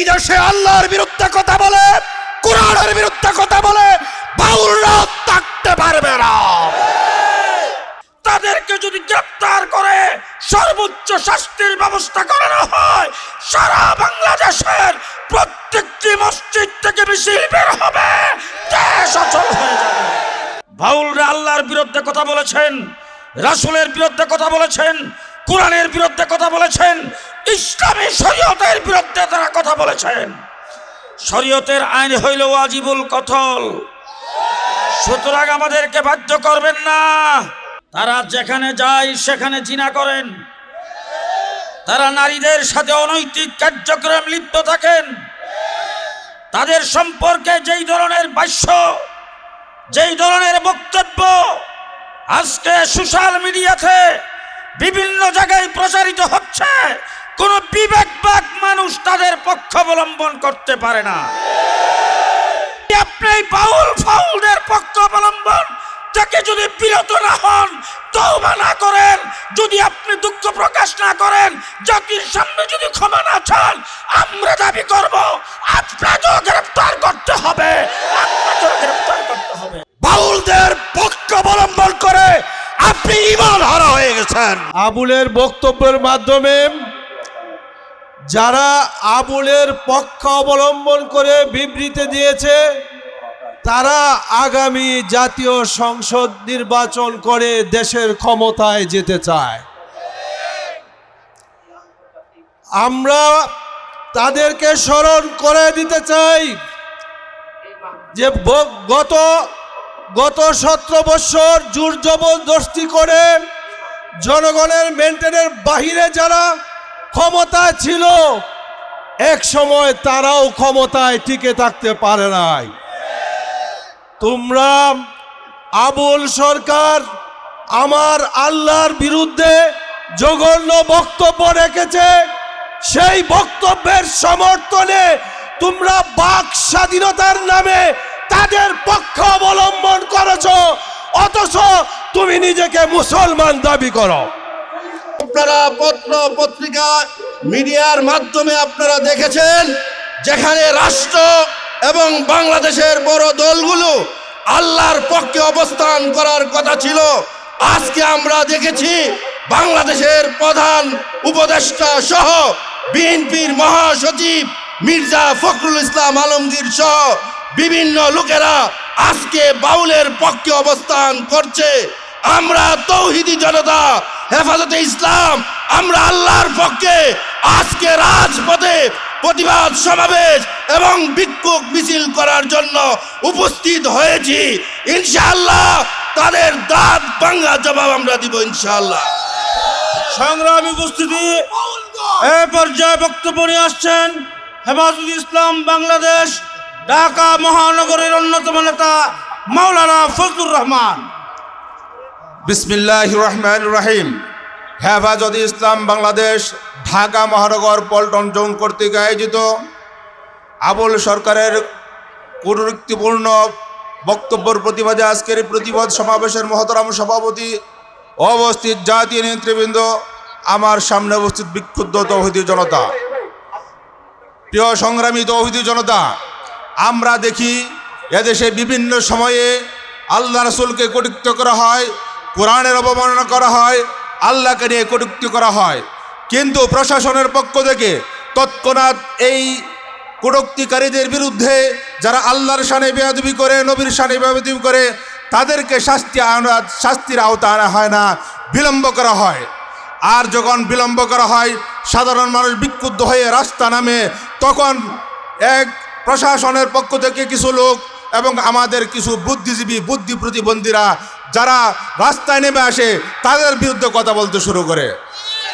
এই দেশে আল্লাহর বিরুদ্ধে কথা বলে, কোরআনের বিরুদ্ধে কথা বলে বাউলরা থাকতে পারবে না। তাদেরকে যদি গ্রেপ্তার করে, সর্বোচ্চ শাস্তির ব্যবস্থা করানো হয়, সারা বাংলাদেশের প্রত্যেকটি মসজিদ থেকে মিছিল বের হবে, দেশ অচল হয়ে যাবে। বাউলরা আল্লাহর বিরুদ্ধে কথা বলেছেন, রাসূলের বিরুদ্ধে কথা বলেছেন কোরআনের বিরুদ্ধে কথা বলেছেন, ইসলামী শরীয়তের বিরুদ্ধে তারা কথা বলেছেন। শরীয়তের আইন হইল ওয়াজিবুল কতল। সুতরাং আমাদেরকে বাধ্য করবেন না। তারা যেখানে যায়, সেখানে জিনা করেন। তারা নারীদের সাথে অনৈতিক কার্যক্রম লিপ্ত থাকেন। তাদের সম্পর্কে যেই ধরনের বাস্য যেই ধরনের বক্তব্য আজকে সোশ্যাল মিডিয়াতে বিভিন্ন জায়গায় প্রচারিত হচ্ছে। কোনো বিবেকবাক মানুষ তাদের পক্ষ অবলম্বন করতে পারে না। আপনি বাউল ফাউলদের পক্ষ অবলম্বন থেকে যদি বিরত না হন, তওবা না করেন, যদি আপনি দুঃখ প্রকাশ না করেন, জাতির সামনে যদি ক্ষমা না চান, আমরা দাবি করব, আপনাকেও গ্রেফতার করতে হবে। আপনাকেও গ্রেফতার করতে হবে। বাউলদের পক্ষ অবলম্বন করে আপনি ইমান হারা হয়ে গেছেন। আবুলের বক্তব্যের মাধ্যমে যারা আবুলের পক্ষ অবলম্বন করে বিবৃতি দিয়েছে, তারা আগামী জাতীয় সংসদ নির্বাচন করে দেশের ক্ষমতায় যেতে চায়। আমরা তাদেরকে স্মরণ করে দিতে চাই যে গত গত সতেরো বছর জোর জবরদস্তি করে জনগণের মেনটেনের বাহিরে যারা ক্ষমতায় ছিল, এক সময় তারাও ক্ষমতায় টিকে থাকতে পারে নাই। তোমরা আবুল সরকার আমার আল্লাহর বিরুদ্ধে জঘন্য বক্তব্য রেখেছে। সেই বক্তব্যের সমর্থনে তোমরা বাক স্বাধীনতার নামে তাদের পক্ষ অবলম্বন করেছ, অথচ তুমি নিজেকে মুসলমান দাবি করো। আপনারা পত্র পত্রিকা মিডিয়ার মাধ্যমে আপনারা দেখেছেন, যেখানে রাষ্ট্র এবং বাংলাদেশের বড় দলগুলো আল্লাহর পক্ষে অবস্থান করার কথা ছিল। আজকে আমরা দেখেছি, বাংলাদেশের প্রধান উপদেষ্টা সহ বিএনপির মহাসচিব মির্জা ফখরুল ইসলাম আলমগীর সহ বিভিন্ন লোকেরা আজকে বাউলের পক্ষে অবস্থান করছে। আমরা তৌহিদি জনতা, হেফাজতে ইসলাম, আমরা আল্লাহর পক্ষে আজকে রাজপথে প্রতিবাদ সমাবেশ এবং বিক্ষোভ মিছিল করার জন্য উপস্থিত হয়েছি। ইনশাআল্লাহ তাদের দাঁত ভাঙ্গা জবাব আমরা দিব ইনশাআল্লাহ। সংগ্রামী উপস্থিতি, এ পর্যায়ে বক্তব্য নিয়ে আসছেন হেফাজুল ইসলাম বাংলাদেশ ঢাকা মহানগরের অন্যতম নেতা মাওলানা ফজলুর রহমান। বিসমিল্লাহ রহমান রহিম। হেফাজত ইসলাম বাংলাদেশ, ঢাকা মহানগর পল্টন জোন কর্তৃক আয়োজিত আবুল সরকারের কুরুক্তিপূর্ণ বক্তব্যের প্রতিবাদে আজকের প্রতিবাদ সমাবেশের মহতরাম সভাপতি অবস্থিত জাতীয় নেতৃবৃন্দ, আমার সামনে উপস্থিত বিক্ষুব্ধ তৌহিদি জনতা। প্রিয় সংগ্রামী তৌহিদি জনতা আমরা দেখি এদেশে বিভিন্ন সময়ে আল্লাহ রসুলকে কটুক্ত করা হয়, কোরআনের অবমাননা করা হয়, আল্লাহকে নিয়ে কটুক্তি করা হয়। কিন্তু প্রশাসনের পক্ষ থেকে তৎক্ষণাৎ এই কটুক্তিকারীদের বিরুদ্ধে যারা আল্লাহর সানে বেয়াদবি করে, নবীর সানে বেয়াদবি করে, তাদেরকে শাস্তি আনা, শাস্তির আওতা আনা হয় না, বিলম্ব করা হয়। আর যখন বিলম্ব করা হয়, সাধারণ মানুষ বিক্ষুব্ধ হয়ে রাস্তা নামে, তখন এক প্রশাসনের পক্ষ থেকে কিছু লোক এবং আমাদের কিছু বুদ্ধিজীবী, বুদ্ধি প্রতিবন্ধীরা যারা রাস্তায় নেমে আসে, তাদের বিরুদ্ধে কথা বলতে শুরু করে।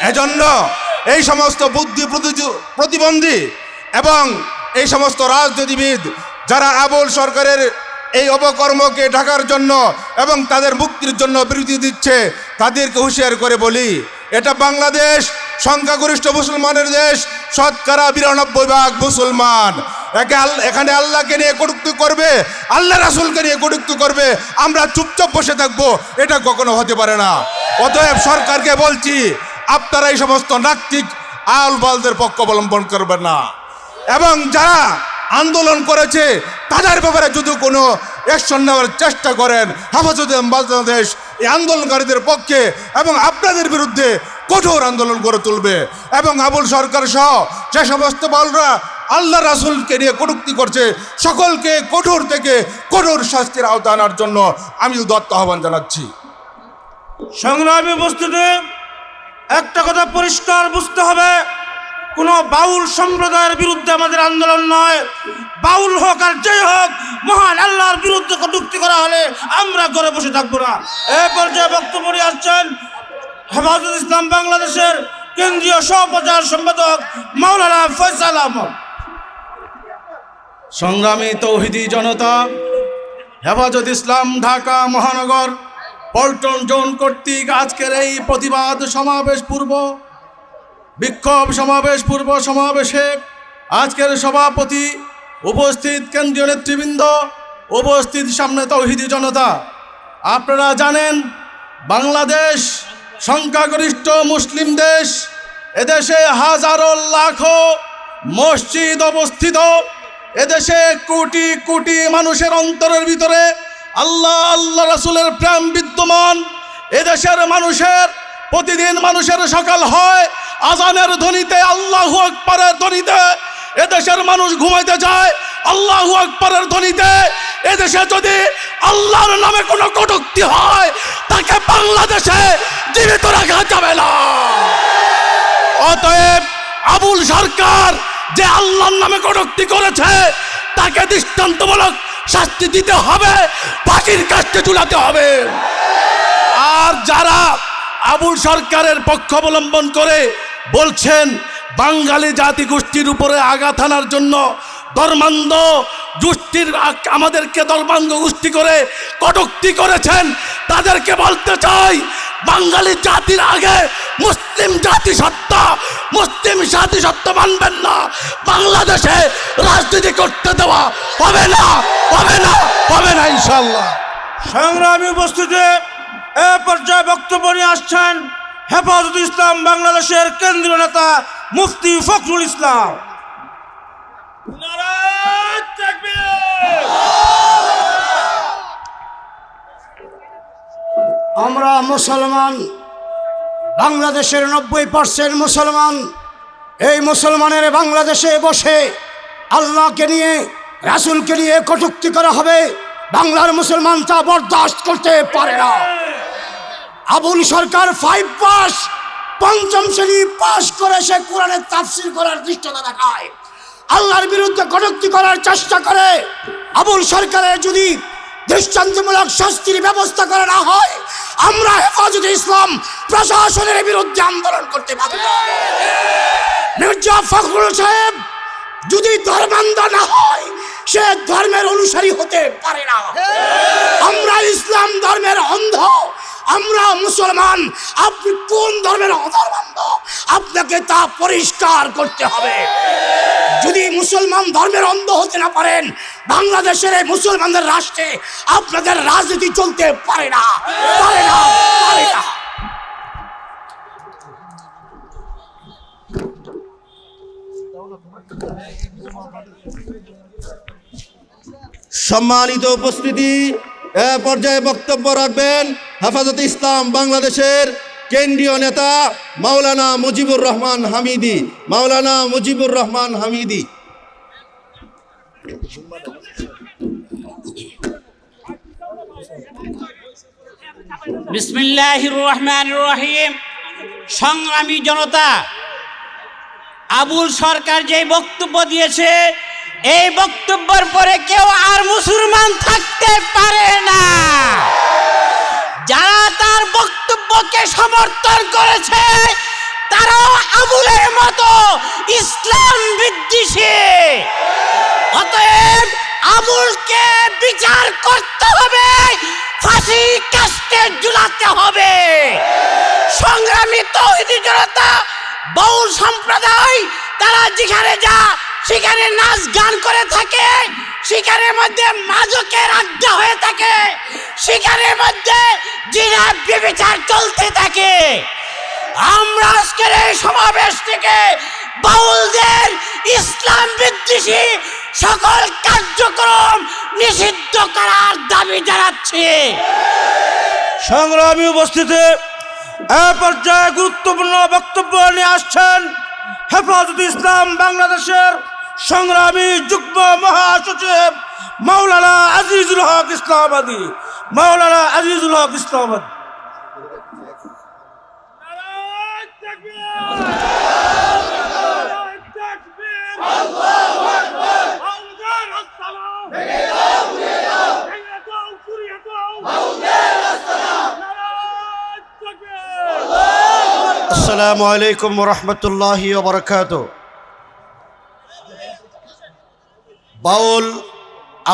এজন্য এই সমস্ত বুদ্ধি প্রতিবন্ধী এবং এই সমস্ত রাজনীতিবিদ যারা আবুল সরকারের এই অপকর্মকে ঢাকার জন্য এবং তাদের মুক্তির জন্য বিরতি দিচ্ছে, তাদেরকে হুঁশিয়ার করে বলি, এটা বাংলাদেশ সংখ্যাগরিষ্ঠ মুসলমানের দেশ, শতকরা বিরানব্বই ভাগ মুসলমান। একে এখানে আল্লাহকে নিয়ে কটুক্তি করবে, আল্লাহ রাসুলকে নিয়ে কটুক্তি করবে, আমরা চুপচাপ বসে থাকব, এটা কখনো হতে পারে না। অতএব সরকারকে বলছি, আপনারা এই সমস্ত নাস্তিক আল বালদের পক্ষ অবলম্বন করবেন না। এবং যারা আন্দোলন করেছে, তাদের ব্যাপারে যদি কোনো অ্যাকশন নেওয়ার চেষ্টা করেন, হেফাজতে বাংলাদেশ এই আন্দোলনকারীদের পক্ষে এবং আপনাদের বিরুদ্ধে কঠোর আন্দোলন করে তুলবে। এবং আবুল সরকার সহ যে সমস্ত বলরা আল্লাহ রাসুলকে নিয়ে কটুক্তি করছে, সকলকে কঠোর থেকে কঠোর শাস্তির আওতা আনার জন্য আমি দত্ত আহ্বান জানাচ্ছি। সংগ্রামী উপস্থিতি, একটা কথা পরিষ্কার বুঝতে হবে, কোনো বাউল সম্প্রদায়ের বিরুদ্ধে আমাদের আন্দোলন নয়। বাউল হোক আর যেই হোক, মহান আল্লাহর বিরুদ্ধে কটুক্তি করা হলে আমরা ঘরে বসে থাকব না। এ পর্যায়ে বক্তব্য আসছেন হেফাজত ইসলাম বাংলাদেশের কেন্দ্রীয় সহপ্রচার সম্পাদক মাওলানা ফয়সাল আহমদ। সংগ্রামী তৌহিদি জনতা, হেফাজত ইসলাম ঢাকা মহানগর, পল্টন জোন কর্তৃক আজকের এই প্রতিবাদ সমাবেশ পূর্ব, বিক্ষোভ সমাবেশ পূর্ব সমাবেশে আজকের সভাপতি উপস্থিত কেন্দ্রীয় নেতৃবৃন্দ, উপস্থিত সামনে তৌহিদি জনতা। আপনারা জানেন, বাংলাদেশ সংখ্যাগরিষ্ঠ মুসলিম দেশ, এদেশে হাজারো লাখো মসজিদ অবস্থিত। এদেশে কোটি কোটি মানুষের অন্তরের ভিতরে আল্লাহ আল্লাহ রাসুলের প্রেম বিদ্যমান। এদেশের মানুষের, প্রতিদিন মানুষের সকাল হয়, আজানের ধ্বনিতে, আল্লাহু আকবরের ধ্বনিতে এদেশের মানুষ ঘুমাইতে যায় আল্লাহু আকবরের ধ্বনিতে, এদেশে যদি আল্লাহর নামে কোনো কটুক্তি হয়, তাকে বাংলাদেশে জীবিত রাখা যাবে না। অতএব আবুল সরকার যে আল্লাহর নামে কটুক্তি করেছে, তাকে দৃষ্টান্তমূলক শাস্তি দিতে হবে ফাঁসির কাজকে ঝুলাতে হবে। আর যারা আবুল সরকারের পক্ষ অবলম্বন করে বলছেন বাঙালি জাতি গোষ্ঠীর উপরে আঘাত আনার জন্য ধর্মান্ধ গোষ্ঠীর আমাদেরকে ধর্মান্ধ গোষ্ঠী করে কটুক্তি করেছেন। তাদেরকে বলতে চাই, বাঙালি জাতির আগে মুসলিম জাতি সত্তা মুসলিম জাতি সত্তা মানবেন না। বাংলাদেশে রাজনীতি করতে দেওয়া হবে না হবে না হবে না ইনশাল্লাহ সংগ্রামী উপস্থিতি, এ পর্যায়ে বক্তব্য নিয়ে আসছেন হেফাজত ইসলাম বাংলাদেশের কেন্দ্রীয় নেতা মুফতি ফখরুল ইসলাম। আমরা মুসলমান, বাংলাদেশের নব্বই পার্সেন্ট মুসলমান, এই মুসলমানের বাংলাদেশে বসে আল্লাহকে নিয়ে, রাসুলকে নিয়ে কটুক্তি করা হবে। বাংলার মুসলমান তা বরদাস্ত করতে পারে না। আবুল সরকার ফাইভ পাস, পঞ্চম শ্রেণি পাস করে সে কোরআনের তাফসির করার দৃষ্টতা দেখায়। আল্লাহর বিরুদ্ধে কটুক্তি করার চেষ্টা করে। আবুল সরকারের যদি দৃষ্টান্তমূলক শাস্তির ব্যবস্থা করা না হয়, আমরা হেফাজত ইসলাম প্রশাসনের বিরুদ্ধে আন্দোলন করতে বাধ্য। মির্জা ফখরুল সাহেব যদি ধর্মান্ধ না হয়, সে ধর্মের অনুসারী হতে পারে না। আমরা ইসলাম ধর্মের অন্ধ। আমরা মুসলমান, আপনি কোন ধর্মের অধর্মান্ধ? আপনাকে তা পরিষ্কার করতে হবে। যদি মুসলমান ধর্মের অন্ধ হতে না পারেন, বাংলাদেশের এই মুসলমানদের রাষ্ট্রে আপনাদের রাজনীতি চলতে পারে না। পারে না পারে না। সম্মানিত উপস্থিতি পর্যায়ে বক্তব্য রাখবেন হেফাজত ইসলাম বাংলাদেশের কেন্দ্রীয় নেতা মাওলানা মুজিবুর রহমান হামিদি। মাওলানা মুজিবুর রহমান হামিদি। রহমানির রহিম। সংগ্রামী জনতা, আবুল সরকার যে বক্তব্য দিয়েছে এই বক্তব্যের পরে কেউ আর মুসলমান থাকতে পারে না। যারা তার বক্তব্যকে সমর্থন করেছে, তারাও আবুলের মতো ইসলাম বিদ্বেষী। অতএব আবুলকে বিচার করতে হবে, ফাঁসি কাস্টে ঝুলাতে হবে। সংগ্রামী তৌহিদি জনতা বাউল সম্প্রদায়, তারা যেখানে যা সেখানে নাচ গান করে থাকে, সেখানের মধ্যে মাদকের আড্ডা হয়ে থাকে, সেখানের মধ্যে জিনা বিবিচার চলতে থাকে। আমরা আজকের এই সমাবেশ থেকে বাউলদের ইসলাম বিদ্বেষী সকল কার্যক্রম নিষিদ্ধ করার দাবি জানাচ্ছি। সংগ্রামী উপস্থিতি পর্যায়ে গুরুত্বপূর্ণ বক্তব্য নিয়ে আসছেন হেফাজত ইসলাম বাংলাদেশের সংগ্রামী যুগ্ম মহাসচিব মাওলানা আজিজুল হক ইসলামাবাদী। মাওলানা আজিজুল হক ইসলামাবাদী। আসসালামু আলাইকুম রহমতুল্লাহ বরকাত বাউল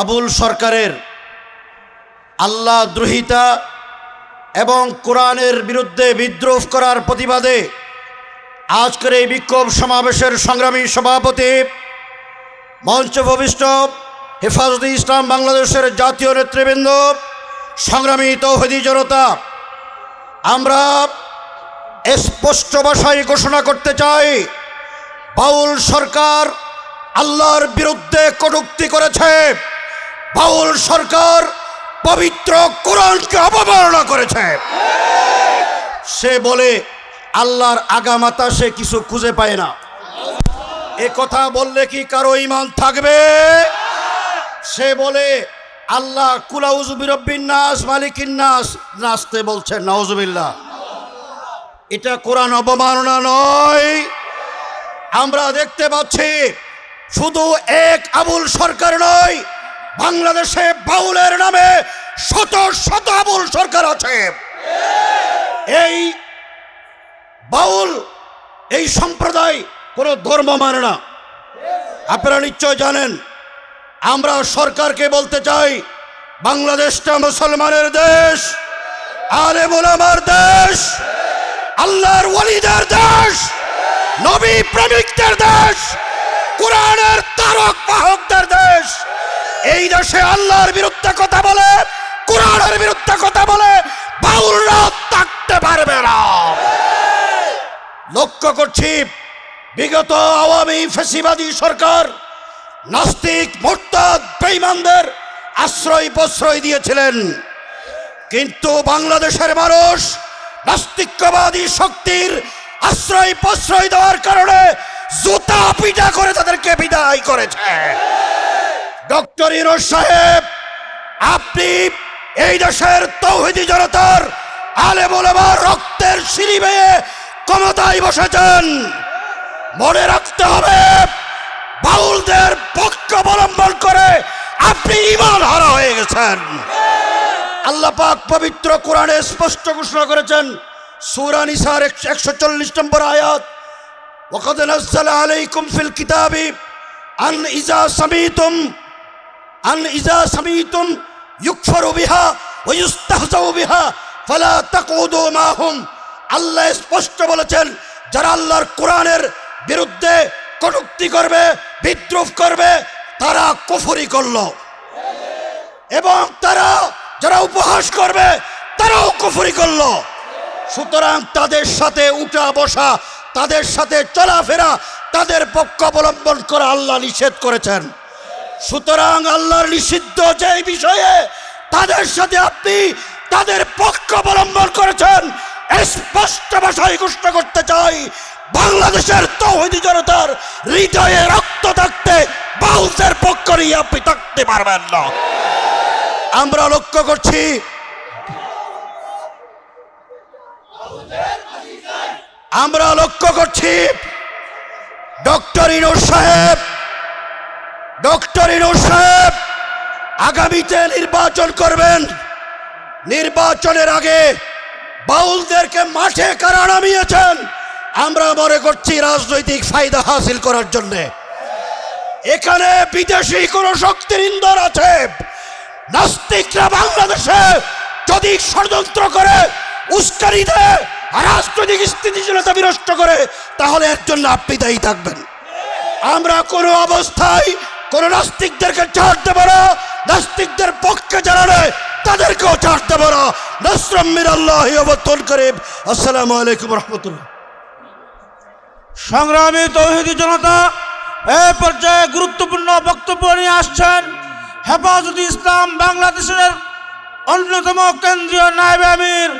আবুল সরকারের আল্লাহ দ্রোহিতা এবং কোরআনের বিরুদ্ধে বিদ্রোহ করার প্রতিবাদে আজকের এই বিক্ষোভ সমাবেশের সংগ্রামী সভাপতি, মঞ্চ ভবিষ্ঠ হেফাজতে ইসলাম বাংলাদেশের জাতীয় নেতৃবৃন্দ, সংগ্রামী তৌহিদি জনতা, আমরা স্পষ্ট ভাষায় ঘোষণা করতে চাই, বাউল সরকার আল্লাহর বিরুদ্ধে কটুক্তি করেছে। বাউল সরকার পবিত্র কোরআনকে অবমাননা করেছে। সে বলে, আল্লাহর আগামাতা সে কিছু খুঁজে পায় না। এ কথা বললে কি কারও ইমান থাকবে? সে বলে, আল্লাহ কুলাউজুবিরব্বিন নাস মালিকিন নাস নাচতে বলছেন নাউজুবিল্লাহ এটা কোরআন অবমাননা নয়। আমরা দেখতে পাচ্ছি শুধু এক আবুল সরকার নয়, বাংলাদেশে বাউলের নামে শত শত আবুল সরকার আছে। এই বাউল, এই সম্প্রদায় কোনো ধর্ম মানে না। আপনারা নিশ্চয় জানেন, আমরা সরকারকে বলতে চাই, বাংলাদেশটা মুসলমানের দেশ আরে আমার দেশ, আল্লাহর ওয়ালিদের দেশ, নবী প্রেমিকদের দেশ কোরআনের তারক বাহকদের দেশ। এই দেশে আল্লাহর বিরুদ্ধে কথা বলে, কোরআনের বিরুদ্ধে কথা বলে থাকতে পারবে না। লক্ষ্য করছি, বিগত আওয়ামী ফেসিবাদী সরকার নাস্তিক, মোরতাদ আশ্রয় প্রশ্রয় দিয়েছিলেন। কিন্তু বাংলাদেশের মানুষ নাস্তিকবাদী শক্তির আশ্রয় প্রশ্রয় দেওয়ার কারণে জুতা পিটা করে তাদেরকে বিদায় করেছে। ডক্টর ইরোজ সাহেব, আপনি এই দেশের তৌহিদি জনতার আলে বলবার রক্তের সিঁড়ি বেয়ে ক্ষমতায় বসেছেন। মনে রাখতে হবে, বাউলদের পক্ষ অবলম্বন করে আপনি ইমান হারা হয়ে গেছেন। আল্লাহ পাক পবিত্র কোরআনে স্পষ্ট ঘোষণা করেছেন, সূরা নিসার একশো চল্লিশ নম্বর আয়াত। وقد نزل عليكم في الكتاب أن إذا سميتم أن إذا سميتم يكفر بها ويستهزأ بها فلا تقعدوا معهم আল্লাহ স্পষ্ট বলেছেন যারা আল্লাহর কোরআনের বিরুদ্ধে কটুক্তি করবে বিদ্রোহ করবে তারা কুফরি করলো এবং তারা যারা উপহাস করবে তারাও কুফরি করলো সুতরাং তাদের সাথে উঠা বসা, তাদের সাথে চলাফেরা, তাদের পক্ষ অবলম্বন করা আল্লাহ নিষেধ করেছেন। সুতরাং আল্লাহর নিষিদ্ধ যে বিষয়ে তাদের সাথে আপনি তাদের পক্ষ অবলম্বন করেছেন স্পষ্ট ভাষায় ঘোষণা করতে চাই, বাংলাদেশের তৌহিদি জনতার হৃদয়ে রক্ত থাকতে বাউসের পক্ষ নিয়ে আপনি থাকতে পারবেন না। আমরা লক্ষ্য করছি আমরা লক্ষ্য করছি ডক্টর ইনুর সাহেব, ডক্টর ইনুর সাহেব আগামীতে নির্বাচন করবেন। নির্বাচনের আগে বাউলদেরকে মাঠে কারা নামিয়েছেন? আমরা মনে করছি রাজনৈতিক ফায়দা হাসিল করার জন্যে। এখানে বিদেশি কোন শক্তির ইন্দর আছে। নাস্তিকরা বাংলাদেশে যদি ষড়যন্ত্র করে, উস্কানি দেয় রাজনৈতিক স্থিতিশীলতা বিনষ্ট করে, তাহলে এর জন্য আপনি দায়ী থাকবেন। আমরা কোনো অবস্থায় কোনো নাস্তিকদেরকে ছাড় দেব না। নাস্তিকদের পক্ষে নেয়, তাদেরকেও ছাড় দেব না। নসরম্মির আল্লাহ অবতল করিম। আসসালামু আলাইকুম রহমতুল্লাহ। সংগ্রামী তৌহিদি জনতা, এ পর্যায়ে গুরুত্বপূর্ণ বক্তব্য নিয়ে আসছেন হেফাজত ইসলাম বাংলাদেশের অন্যতম কেন্দ্রীয় নায়েব আমির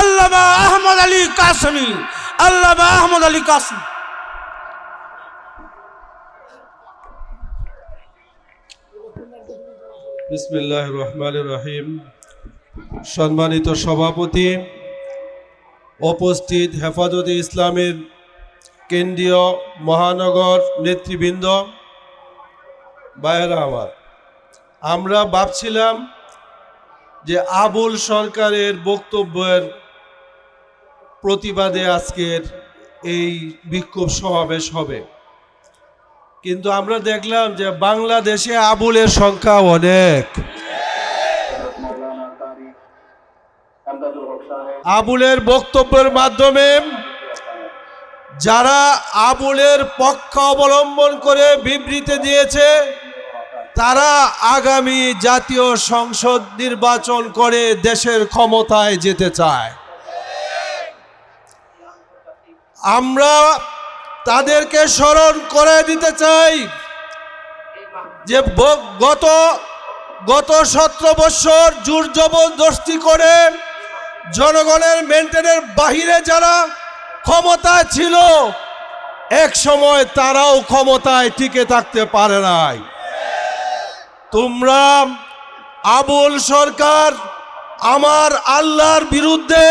আল্লামা আহমদ আলী কাসমি, আল্লামা আহমদ আলী কাসমি। বিসমিল্লাহ রহমান রহিম। সম্মানিত সভাপতি, উপস্থিত হেফাজতে ইসলামের কেন্দ্রীয় মহানগর নেতৃবৃন্দ বাইরা আমার, আমরা ভাবছিলাম যে আবুল সরকারের বক্তব্যের প্রতিবাদে আজকের এই বিক্ষোভ সমাবেশ হবে। কিন্তু আমরা দেখলাম যে বাংলাদেশে আবুলের সংখ্যা অনেক। আবুলের বক্তব্যের মাধ্যমে যারা আবুলের পক্ষ অবলম্বন করে বিবৃতি দিয়েছে, তারা আগামী জাতীয় সংসদ নির্বাচন করে দেশের ক্ষমতায় যেতে চায়। আমরা তাদেরকে স্মরণ করে দিতে চাই যে গত গত সতেরো বছর জোর জবরদস্তি করে জনগণের মেনটেনের বাহিরে যারা ক্ষমতায় ছিল, এক সময় তারাও ক্ষমতায় টিকে থাকতে পারে নাই। তোমরা আবুল সরকার আমার আল্লাহর বিরুদ্ধে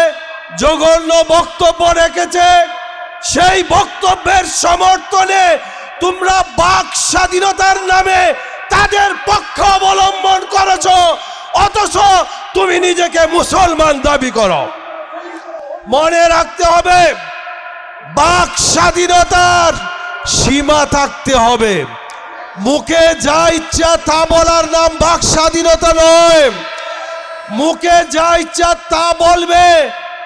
জঘন্য বক্তব্য রেখেছে। সেই বক্তব্যের সমর্থনে তোমরা বাক স্বাধীনতার নামে তাদের পক্ষ অবলম্বন করেছ, অথচ তুমি নিজেকে মুসলমান দাবি করো। মনে রাখতে হবে, বাক স্বাধীনতার সীমা থাকতে হবে। মুখে যা ইচ্ছা তা বলার নাম বাক স্বাধীনতা নয়। মুখে যা ইচ্ছা তা বলবে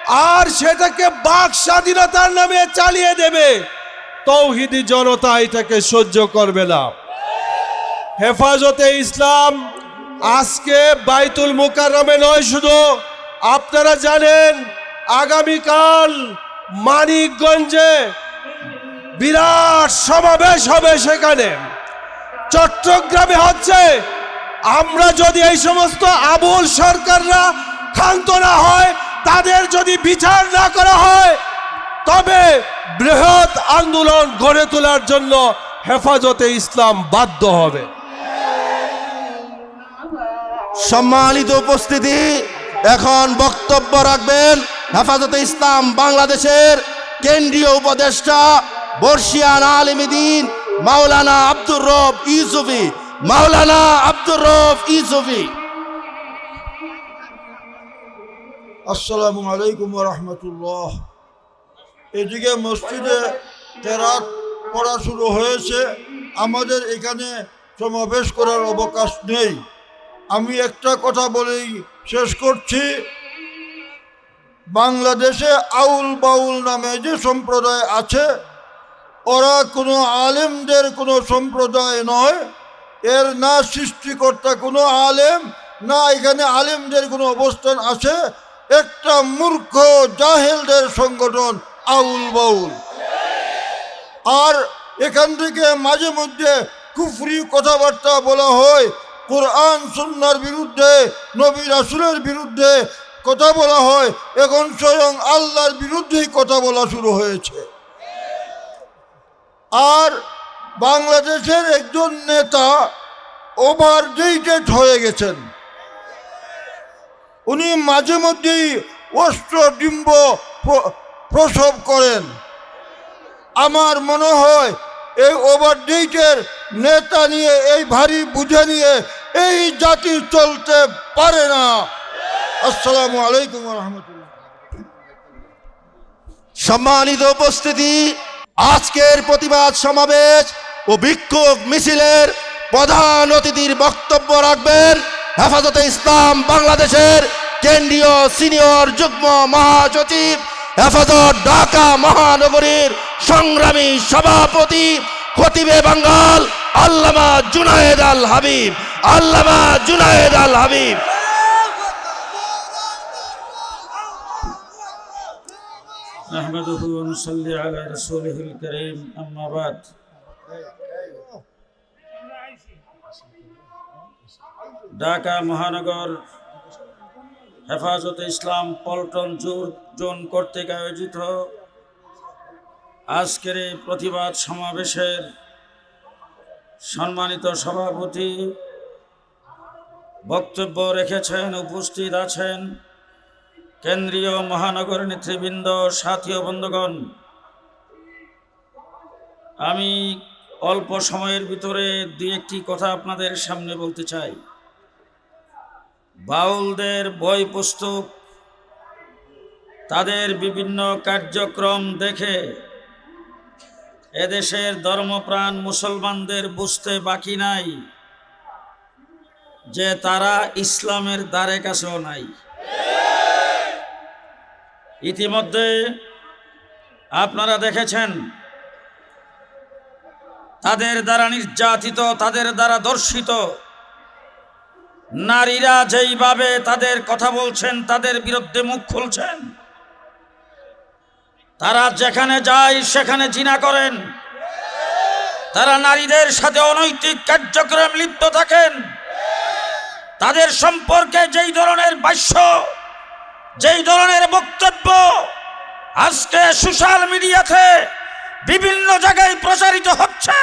আর সেটাকে বাক স্বাধীনতার নামে চালিয়ে দেবে। তৌহিদি জনতা এটাকে সহ্য করবে না। হেফাজতে ইসলাম আজকে বাইতুল মুকাররমে নয় শুধু, আপনারা জানেন, আগামীকাল মানিকগঞ্জে বিরাট সমাবেশ হবে সেখানে। চট্টগ্রামে হচ্ছে, আমরা যদি এই সমস্ত আবুল সরকাররা ক্ষান্ত না হয় তাদের যদি বিচার না করা হয়, তবে বৃহৎ আন্দোলন গড়ে তোলার জন্য হেফাজতে ইসলাম বাধ্য হবে। সম্মানিত উপস্থিতি, এখন বক্তব্য রাখবেন হেফাজতে ইসলাম বাংলাদেশের কেন্দ্রীয় উপদেষ্টা বর্ষিয়ান আলিমিদিন মাওলানা আব্দুর রব ইউসুফি। মাওলানা আব্দুর রব ইউসুফি। আসসালামু আলাইকুম রহমতুল্লাহ। এদিকে মসজিদে তেরাত পড়া শুরু হয়েছে। আমাদের এখানে সমাবেশ করার অবকাশ নেই। আমি একটা কথা বলেই শেষ করছি। বাংলাদেশে আউল বাউল নামে যে সম্প্রদায় আছে, ওরা কোনো আলেমদের কোনো সম্প্রদায় নয়। এর না সৃষ্টিকর্তা কোনো আলেম, না এখানে আলেমদের কোনো অবস্থান আছে। একটা মূর্খ জাহেলদের সংগঠন আউল বাউল। আর এখান থেকে মাঝে মধ্যে কুফরি কথাবার্তা বলা হয়, কোরআন, সুন্নার বিরুদ্ধে, নবী রাসুলের বিরুদ্ধে কথা বলা হয়, এখন স্বয়ং আল্লাহর বিরুদ্ধেই কথা বলা শুরু হয়েছে। আর বাংলাদেশের একজন নেতা ওভার হয়ে গেছেন। উনি মাঝে মধ্যেই অস্ত্র ডিম্ব প্র- প্রসব করেন। আমার মনে হয় এই ওভার ডেটের নেতা নিয়ে, এই ভারী বুঝে নিয়ে এই জাতি চলতে পারে না। আসসালামু আলাইকুম রহমতুল্লাহ সম্মানিত উপস্থিতি, আজকের প্রতিবাদ সমাবেশ ও বিক্ষোভ মিছিলের প্রধান অতিথির বক্তব্য রাখবেন হেফাজতে ইসলাম বাংলাদেশের কেন্দ্রীয় সিনিয়র যুগ্ম মহাসচিব হেফাজত ঢাকা মহানগরীর সংগ্রামী সভাপতি খতিবে বাঙ্গাল আল্লামা জুনায়েদ আল হাবিব আল্লামা জুনায়েদ আল হাবিব نحمده ونصلي على رسوله الكريم أما بعد ঢাকা মহানগর হেফাজতে ইসলাম পল্টন জোন কর্তৃক আয়োজিত আজকের এই প্রতিবাদ সমাবেশের সম্মানিত সভাপতি বক্তব্য রেখেছেন, উপস্থিত আছেন কেন্দ্রীয় মহানগর নেতৃবৃন্দ, সাথী ও বন্ধুগণ। আমি অল্প সময়ের ভিতরে দুই একটি কথা আপনাদের সামনে বলতে চাই। বাউলদের বই পুস্তক, তাদের বিভিন্ন কার্যক্রম দেখে এদেশের ধর্মপ্রাণ মুসলমানদের বুঝতে বাকি নাই যে তারা ইসলামের দ্বারে কাছেও নাই। ইতিমধ্যে আপনারা দেখেছেন, তাদের দ্বারা নির্যাতিত, তাদের দ্বারা দর্শিত নারীরা যেইভাবে তাদের কথা বলছেন, তাদের বিরুদ্ধে মুখ খুলছেন। তারা যেখানে যায়, সেখানে জিনা করেন। তারা নারীদের সাথে অনৈতিক কার্যক্রম লিপ্ত থাকেন। তাদের সম্পর্কে যেই ধরনের বাস্য যেই ধরনের বক্তব্য, আজকে সোশ্যাল মিডিয়াতে বিভিন্ন জায়গায় প্রচারিত হচ্ছে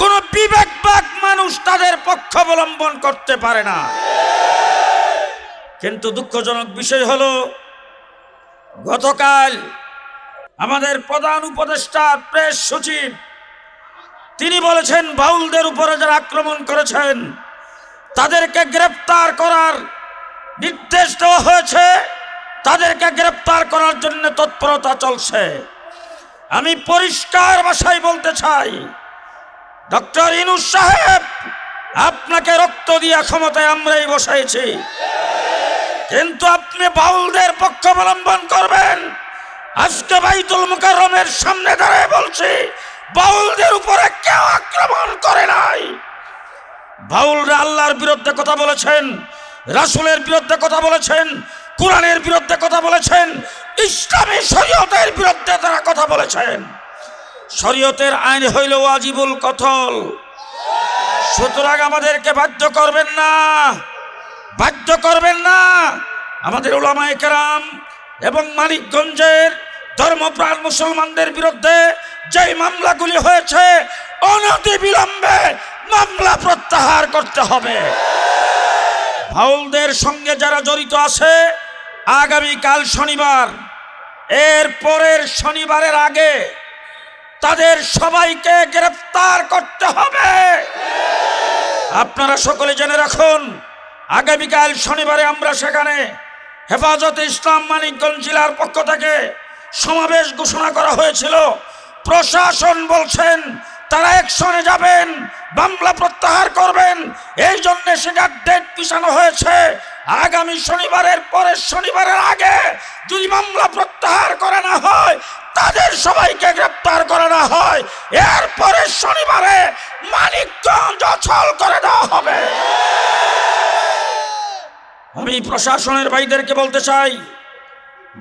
কোন বিবেকবাক মানুষ তাদের পক্ষ অবলম্বন করতে পারে না। কিন্তু দুঃখজনক বিষয় হলো, গতকাল আমাদের প্রধান উপদেষ্টা, প্রেস সচিব, তিনি বলেছেন, বাউলদের উপরে যারা আক্রমণ করেছেন, তাদেরকে গ্রেপ্তার করার নির্দেশ দেওয়া হয়েছে। তাদেরকে গ্রেপ্তার করার জন্য তৎপরতা চলছে। আমি পরিষ্কার ভাষায় বলতে চাই ডক্টর ইনুস সাহেব, আপনাকে রক্ত দিয়া ক্ষমতায় আমরাই বসাইছি। কিন্তু আপনি বাউলদের পক্ষ অবলম্বন করবেন। আজকে বাইতুল মুকাররমের সামনে দাঁড়ায় বলছি, বাউলদের উপরে কেউ আক্রমণ করে নাই। বাউলরা আল্লাহর বিরুদ্ধে কথা বলেছেন, রাসূলের বিরুদ্ধে কথা বলেছেন, কোরআনের বিরুদ্ধে কথা বলেছেন, ইসলামী শরীয়তের বিরুদ্ধে তারা কথা বলেছেন। শরীয়তের আইন হইল ওয়াজিবুল কথল সুতরাং আমাদেরকে বাধ্য করবেন না। বাধ্য করবেন না। আমাদের ওলামায়ে কেরাম এবং মানিকগঞ্জের ধর্মপ্রাণ মুসলমানদের বিরুদ্ধে যেই মামলাগুলি হয়েছে, অনতি বিলম্বে মামলা প্রত্যাহার করতে হবে। ভাউলদের সঙ্গে যারা জড়িত আছে, আগামীকাল শনিবার, এর পরের শনিবারের আগে তাদের সবাইকে গ্রেফতার করতে হবে। আপনারা সকলে জেনে রাখুন, আগামীকাল শনিবারে আমরা সেখানে হেফাজতে ইসলাম মানিকগঞ্জ জেলার পক্ষ থেকে সমাবেশ ঘোষণা করা হয়েছিল। প্রশাসন বলছেন, তারা একশনে যাবেন মামলা প্রত্যাহার করবেন, এই জন্য সেটার ডেট পিছানো হয়েছে। আগামী শনিবারের পরের শনিবারের আগে যদি মামলা প্রত্যাহার করা না হয় তাদের সবাইকে গ্রেপ্তার করা না হয়। এরপরে শনিবারে মানিকগঞ্জ অচল করে দেওয়া হবে। আমি প্রশাসনের ভাইদেরকে বলতে চাই,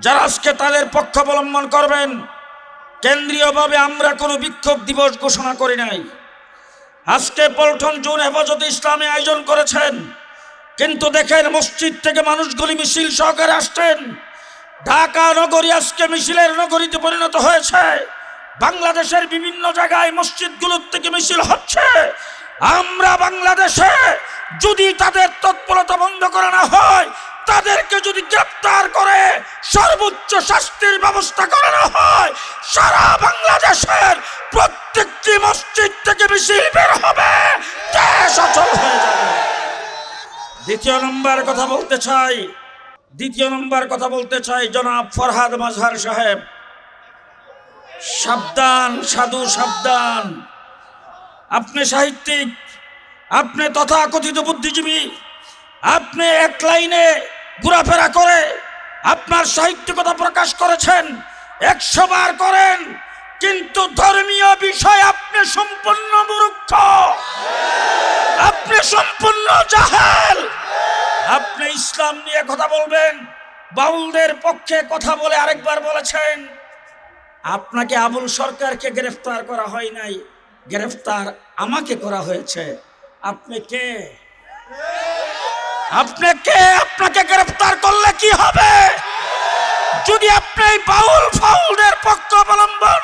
যারা আজকে তাদের পক্ষ অবলম্বন করবেন, কেন্দ্রীয়ভাবে আমরা কোনো বিক্ষোভ দিবস ঘোষণা করি নাই। আজকে পল্টন জুন হেফাজতে ইসলামে আয়োজন করেছেন, কিন্তু দেখেন মসজিদ থেকে মানুষগুলি মিছিল সহকারে আসছেন। ঢাকা নগরী আজকে মিছিলের নগরীতে পরিণত হয়েছে। বাংলাদেশের বিভিন্ন জায়গায় মসজিদগুলোর থেকে মিছিল হচ্ছে। আমরা বাংলাদেশে যদি তাদের তৎপরতা বন্ধ করা না হয়, তাদেরকে যদি গ্রেপ্তার করে সর্বোচ্চ শাস্তির ব্যবস্থা করানো হয়, সারা বাংলাদেশের প্রত্যেকটি মসজিদ থেকে মিছিল বের হবে। দেশ অচল হয়ে যাবে। দ্বিতীয় নম্বর কথা বলতে চাই দ্বিতীয় নম্বর কথা বলতে চাই, জনাব ফরহাদ মাজহার সাহেব। সাবধান, সাধু, সাবধান। আপনি সাহিত্যিক, আপনি তথাকথিত বুদ্ধিজীবী, আপনি এক লাইনে ঘোরাফেরা করে আপনার সাহিত্যিকতা প্রকাশ করেছেন, একশো বার করেন, কিন্তু ধর্মীয় বিষয় আপনি সম্পূর্ণ মূর্খ। আপনি সম্পূর্ণ জাহেল। আপনি ইসলাম নিয়ে কথা বলবেন, বাউলদের পক্ষে কথা বলে আরেকবার বলেছেন, আপনাকে আবুল সরকারকে গ্রেফতার করা হয় নাই, গ্রেফতার আমাকে করা হয়েছে। আপনি কে? আপনি কে? আপনাকে গ্রেফতার করলে কি হবে? যদি আপনি বাউল ফাউলদের পক্ষ অবলম্বন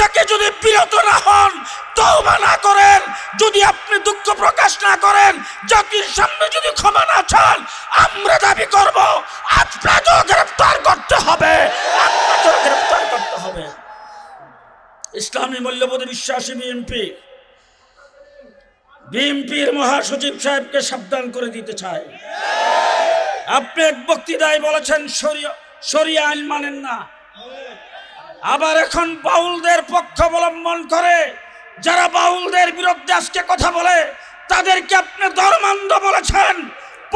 থেকে যদি বিরত না হন, তওবা না করেন, যদি আপনি দুঃখ প্রকাশ না করেন, জাতির সামনে যদি ক্ষমা না চান, আমরা দাবি করব, আপনাকেও গ্রেফতার করতে হবে। আপনাকেও গ্রেফতার করতে হবে। ইসলামী মূল্যবোধে বিশ্বাসী বিএনপি, বিএনপির মহাসচিব সাহেবকে সাবধান করে দিতে চায়। আপনি এক বক্তৃতায় বলেছেন শরিয়া আইন মানেন না। আবার এখন বাউলদের পক্ষ অবলম্বন করে যারা বাউলদের বিরুদ্ধে আজকে কথা বলে, তাদেরকে আপনি ধর্মান্ধ বলেছেন।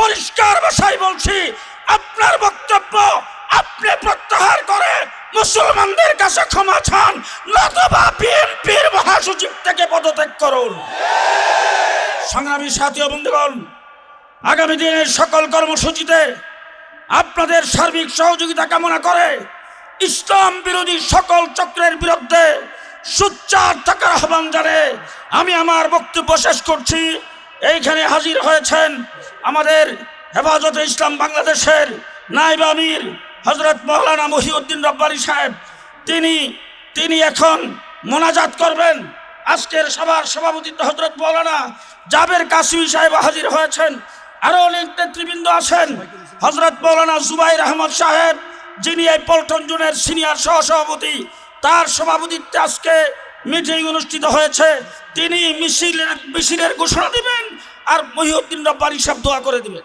পরিষ্কার ভাষায় বলছি, আপনার বক্তব্য আপনি প্রত্যাহার করে মুসলমানদের কাছে ক্ষমা চান, নতবা বিএনপির মহাসচিব থেকে পদত্যাগ করুন। সংগ্রামী সাথী বন্ধুগণ, আগামী দিনের সকল কর্মসূচিতে আপনাদের সার্বিক সহযোগিতা কামনা করে ইসলাম বিরোধী সকল চক্রের বিরুদ্ধে সুচ্চার থাকার আহ্বান জানে আমি আমার বক্তব্য শেষ করছি। এইখানে হাজির হয়েছেন আমাদের হেফাজতে ইসলাম বাংলাদেশের নাইব আমির হজরত মৌলানা মহিউদ্দিন রব্বারি সাহেব। তিনি তিনি এখন মোনাজাত করবেন। আজকের সভার সভাপতিত্ব হজরত মৌলানা জাবের কাসিমি সাহেব হাজির হয়েছেন। আরও অনেক নেতৃবৃন্দ আছেন। হজরত মৌলানা জুবাইর আহমদ সাহেব যিনি এই পল্টন জুনের সিনিয়র সহসভাপতি, তার সভাপতিত্বে আজকে মিটিং অনুষ্ঠিত হয়েছে। তিনি মিছিলের মিছিলের ঘোষণা দিবেন আর মহিউদ্দিন রব্বারি সাহেব দোয়া করে দিবেন।